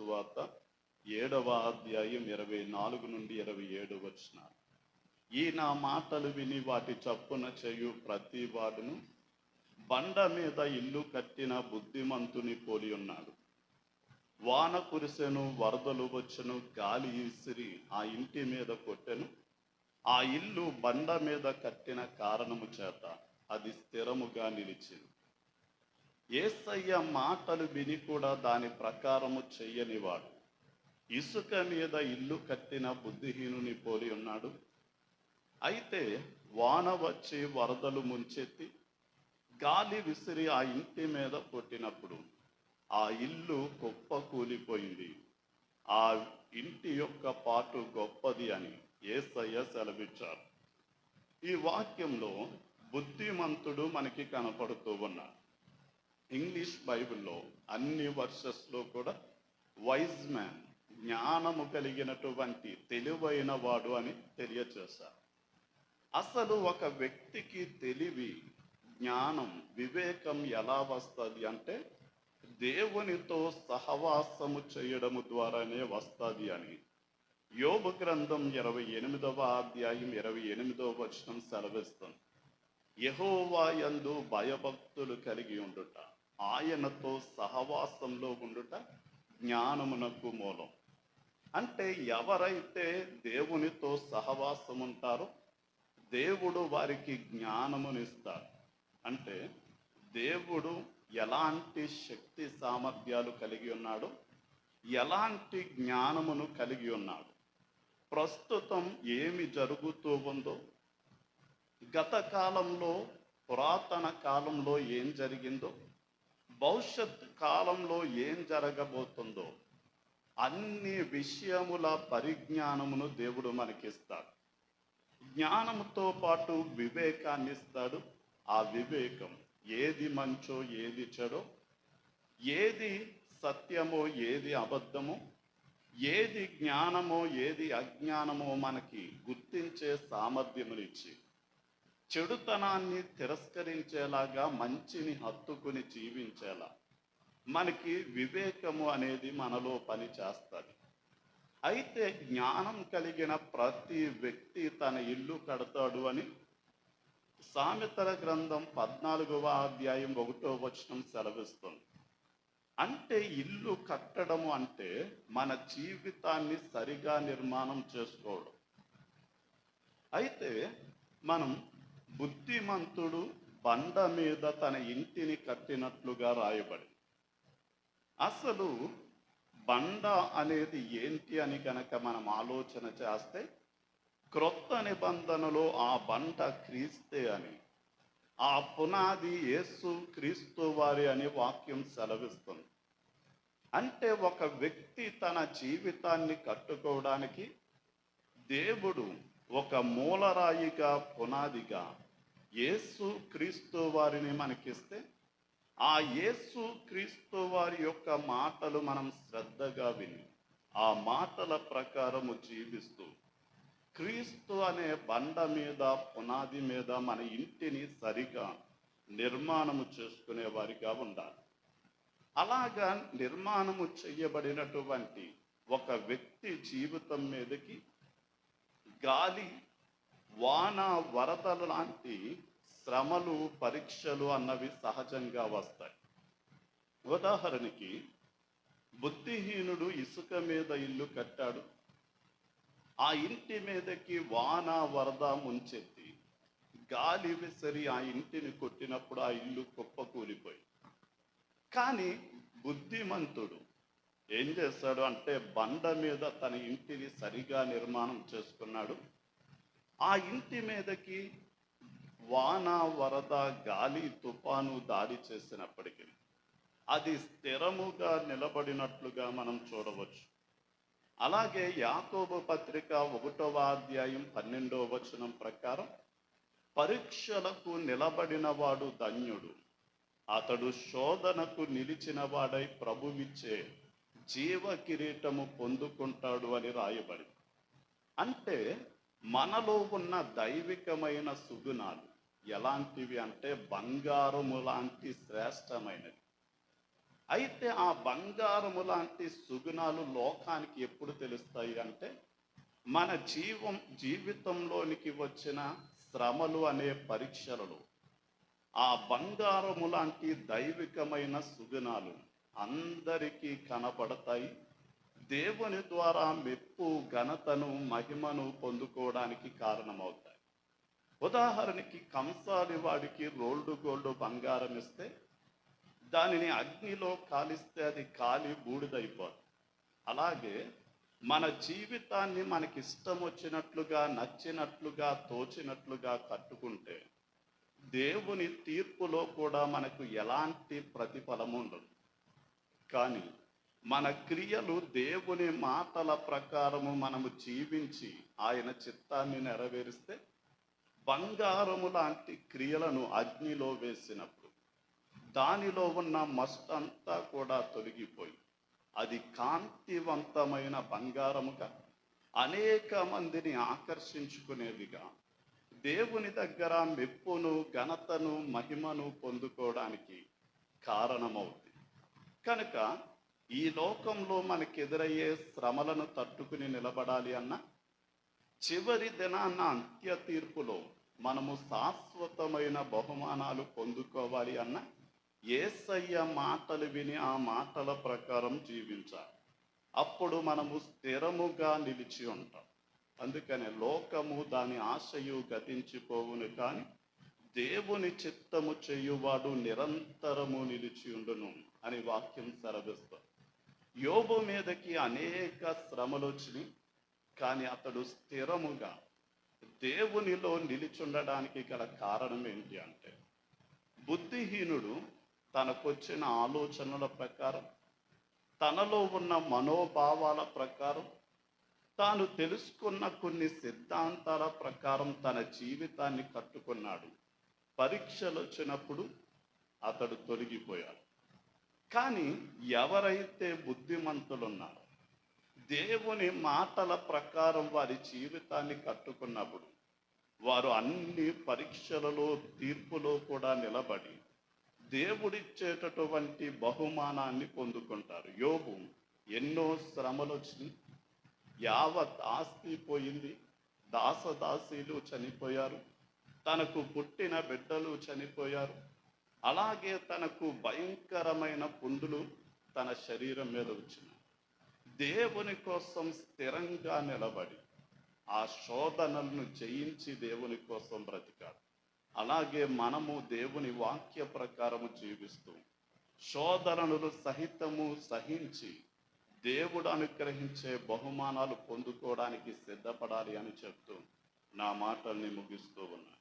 సువార్త ఏడవ అధ్యాయం ఇరవై నాలుగు నుండి ఇరవై ఏడు వచ్చిన ఈ నా మాటలు విని వాటి చప్పున చేయు ప్రతి వాడును. బండ మీద ఇల్లు కట్టిన బుద్ధిమంతుని పోలి ఉన్నాడు. వాన కురిసెను వరదలు వచ్చెను గాలి ఇసిరి ఆ ఇంటి మీద కొట్టెను. ఆ ఇల్లు బండ మీద కట్టిన కారణము చేత అది స్థిరముగా నిలిచింది ఏసయ్య మాటలు విని కూడా దాని ప్రకారము చెయ్యనివాడు ఇసుక మీద ఇల్లు కట్టిన బుద్ధిహీనుని పోలి ఉన్నాడు. అయితే వాన వచ్చి వరదలు ముంచెత్తి గాలి విసిరి ఆ ఇంటి మీద కొట్టినప్పుడు ఆ ఇల్లు గొప్ప కూలిపోయింది. ఆ ఇంటి యొక్క పాటు గొప్పది అని ఏసయ్య సెలవిచ్చారు ఈ వాక్యంలో బుద్ధిమంతుడు మనకి కనపడుతూ ఉన్నాడు. ఇంగ్లీష్ బైబిల్లో అన్ని వర్షస్లో కూడా వైజ్ మ్యాన్ జ్ఞానము కలిగినటువంటి తెలివైన వాడు అని తెలియచేశారు. అసలు ఒక వ్యక్తికి తెలివి జ్ఞానం వివేకం ఎలా వస్తుంది అంటే దేవునితో సహవాసము చేయడము ద్వారానే వస్తుంది అని. యోగ గ్రంథం ఇరవై ఎనిమిదవ అధ్యాయం ఇరవై ఎనిమిదవ వచనం సెలవిస్తుంది. యహోవాయందు భయభక్తులు కలిగి ఉండుట. ఆయనతో సహవాసంలో ఉండుట జ్ఞానమునకు మూలం. అంటే ఎవరైతే దేవునితో సహవాసం ఉంటారో దేవుడు వారికి జ్ఞానమునిస్తారు. అంటే దేవుడు ఎలాంటి శక్తి సామర్థ్యాలు కలిగి ఉన్నాడు ఎలాంటి జ్ఞానమును కలిగి ఉన్నాడు ప్రస్తుతం ఏమి జరుగుతూ ఉందో గత కాలంలో పురాతన కాలంలో ఏం జరిగిందో భవిష్యత్ కాలంలో ఏం జరగబోతుందో అన్ని విషయముల పరిజ్ఞానమును దేవుడు మనకిస్తాడు. జ్ఞానముతో పాటు వివేకాన్ని ఇస్తాడు. ఆ వివేకం ఏది మంచో ఏది చెడో ఏది సత్యమో ఏది అబద్ధమో ఏది జ్ఞానమో ఏది అజ్ఞానమో మనకి గుర్తించే సామర్థ్యమునిచ్చి చెడుతనాన్ని తిరస్కరించేలాగా మంచిని హత్తుకుని జీవించేలా. మనకి వివేకము అనేది మనలో పని చేస్తుంది. అయితే జ్ఞానం కలిగిన ప్రతి వ్యక్తి తన ఇల్లు కడతాడు అని సామెతల గ్రంథం పద్నాలుగవ అధ్యాయం ఒకటో వచనం సెలవిస్తుంది. అంటే ఇల్లు కట్టడము అంటే మన జీవితాన్ని సరిగా నిర్మాణం చేసుకోవడం. అయితే మనం బుద్ధిమంతుడు బండ మీద తన ఇంటిని కట్టినట్లుగా రాయబడి అసలు బండ అనేది ఏంటి అని కనుక మనం ఆలోచన చేస్తే క్రొత్త నిబంధనలో ఆ బండ క్రీస్తే అని ఆ పునాది యేసు క్రీస్తు వారి అని వాక్యం సెలవిస్తుంది. అంటే ఒక వ్యక్తి తన జీవితాన్ని కట్టుకోవడానికి దేవుడు ఒక మూలరాయిగా పునాదిగా యేసు క్రీస్తు వారిని మనకిస్తే ఆ యేసు క్రీస్తు వారి యొక్క మాటలు మనం శ్రద్ధగా విని ఆ మాటల ప్రకారము జీవిస్తూ క్రీస్తు అనే బండ మీద పునాది మీద మన ఇంటిని సరిగా నిర్మాణము చేసుకునే వారిగా ఉండాలి. అలాగా నిర్మాణము చేయబడినటువంటి ఒక వ్యక్తి జీవితం మీదకి గాలి వాన వరదలు లాంటి శ్రమలు పరీక్షలు అన్నవి సహజంగా వస్తాయి. ఉదాహరణకి బుద్ధిహీనుడు ఇసుక మీద ఇల్లు కట్టాడు. ఆ ఇంటి మీదకి వాన వరద ముంచెత్తి గాలి విసిరి ఆ ఇంటిని కొట్టినప్పుడు ఆ ఇల్లు కుప్పకూలిపోయి కానీ బుద్ధిమంతుడు ఏం చేస్తాడు అంటే బండ మీద తన ఇంటిని సరిగా నిర్మాణం చేసుకున్నాడు. ఆ ఇంటి మీదకి వాన వరద గాలి తుఫాను దాడి చేసినప్పటికీ అది స్థిరముగా నిలబడినట్లుగా మనం చూడవచ్చు. అలాగే యాకోబు పత్రిక ఒకటవ అధ్యాయం పన్నెండవ వచనం ప్రకారం పరీక్షలకు నిలబడినవాడు ధన్యుడు. అతడు శోధనకు నిలిచిన వాడై ప్రభువిచ్చే జీవ కిరీటము పొందుకుంటాడు అని రాయబడింది. అంటే మనలో ఉన్న దైవికమైన సుగుణాలు ఎలాంటివి అంటే బంగారము లాంటి శ్రేష్టమైనవి. అయితే ఆ బంగారము లాంటి సుగుణాలు లోకానికి ఎప్పుడు తెలుస్తాయి అంటే మన జీవం జీవితంలోనికి వచ్చిన శ్రమలు అనే పరీక్షలలో. ఆ బంగారము లాంటి దైవికమైన సుగుణాలు అందరికీ కనపడతాయి. దేవుని ద్వారా మెప్పు ఘనతను మహిమను పొందుకోవడానికి కారణమవుతాయి. ఉదాహరణకి కంసాలి వాడికి రోల్డ్ గోల్డ్ బంగారం ఇస్తే దానిని అగ్నిలో కాలిస్తే అది కాలి బూడిదైపోతుంది అలాగే మన జీవితాన్ని మనకి ఇష్టం వచ్చినట్లుగా నచ్చినట్లుగా తోచినట్లుగా కట్టుకుంటే దేవుని తీర్పులో కూడా మనకు ఎలాంటి ప్రతిఫలం ఉండదు. కానీ మన క్రియలు దేవుని మాటల ప్రకారము మనము జీవించి ఆయన చిత్తాన్ని నెరవేరిస్తే బంగారము లాంటి క్రియలను అగ్నిలో వేసినప్పుడు దానిలో ఉన్న మస్ట్ అంతా కూడా తొలగిపోయి అది కాంతివంతమైన బంగారముగా అనేక మందిని ఆకర్షించుకునేదిగా దేవుని దగ్గర మెప్పును ఘనతను మహిమను పొందుకోవడానికి కారణమవుతుంది. కనుక ఈ లోకంలో మనకి ఎదురయ్యే శ్రమలను తట్టుకుని నిలబడాలి అన్న చివరి దినాన్న అంత్య తీర్పులో మనము శాశ్వతమైన బహుమానాలు పొందుకోవాలి అన్న ఏసయ్య మాటలు విని ఆ మాటల ప్రకారం జీవించాలి. అప్పుడు మనము స్థిరముగా నిలిచి ఉంటాం. అందుకనే లోకము దాని ఆశయు గతించిపోవును కానీ దేవుని చిత్తము చేయువాడు నిరంతరము నిలిచి ఉండును. అని వాక్యం సెలవిస్తుంది యోబు మీదకి అనేక శ్రమలు వచ్చినాయి కానీ అతడు స్థిరముగా దేవునిలో నిలిచుండడానికి గల కారణం ఏంటి అంటే బుద్ధిహీనుడు తనకొచ్చిన ఆలోచనల ప్రకారం తనలో ఉన్న మనోభావాల ప్రకారం తాను తెలుసుకున్న కొన్ని సిద్ధాంతాల ప్రకారం తన జీవితాన్ని కట్టుకున్నాడు. పరీక్షలు వచ్చినప్పుడు అతడు తొలగిపోయాడు. కానీ ఎవరైతే బుద్ధిమంతులున్నారో దేవుని మాటల ప్రకారం వారి జీవితాన్ని కట్టుకున్నప్పుడు వారు అన్ని పరీక్షలలో తీర్పులో కూడా నిలబడి దేవుడిచ్చేటటువంటి బహుమానాన్ని పొందుకుంటారు. యోగు ఎన్నో శ్రమలు వచ్చినాయి యావత్ ఆస్తి పోయింది. దాసదాసీలు చనిపోయారు. తనకు పుట్టిన బిడ్డలు చనిపోయారు. అలాగే తనకు భయంకరమైన పుండులు తన శరీరం మీద వచ్చిన దేవుని కోసం స్థిరంగా నిలబడి ఆ శోధనలను జయించి దేవుని కోసం బ్రతికాడు. అలాగే మనము దేవుని వాక్య ప్రకారము జీవిస్తూ శోధనలు సహితము సహించి దేవుడు అనుగ్రహించే బహుమానాలు పొందుకోవడానికి సిద్ధపడాలి అని చెప్తూ నా మాటల్ని ముగిస్తూ ఉన్నాను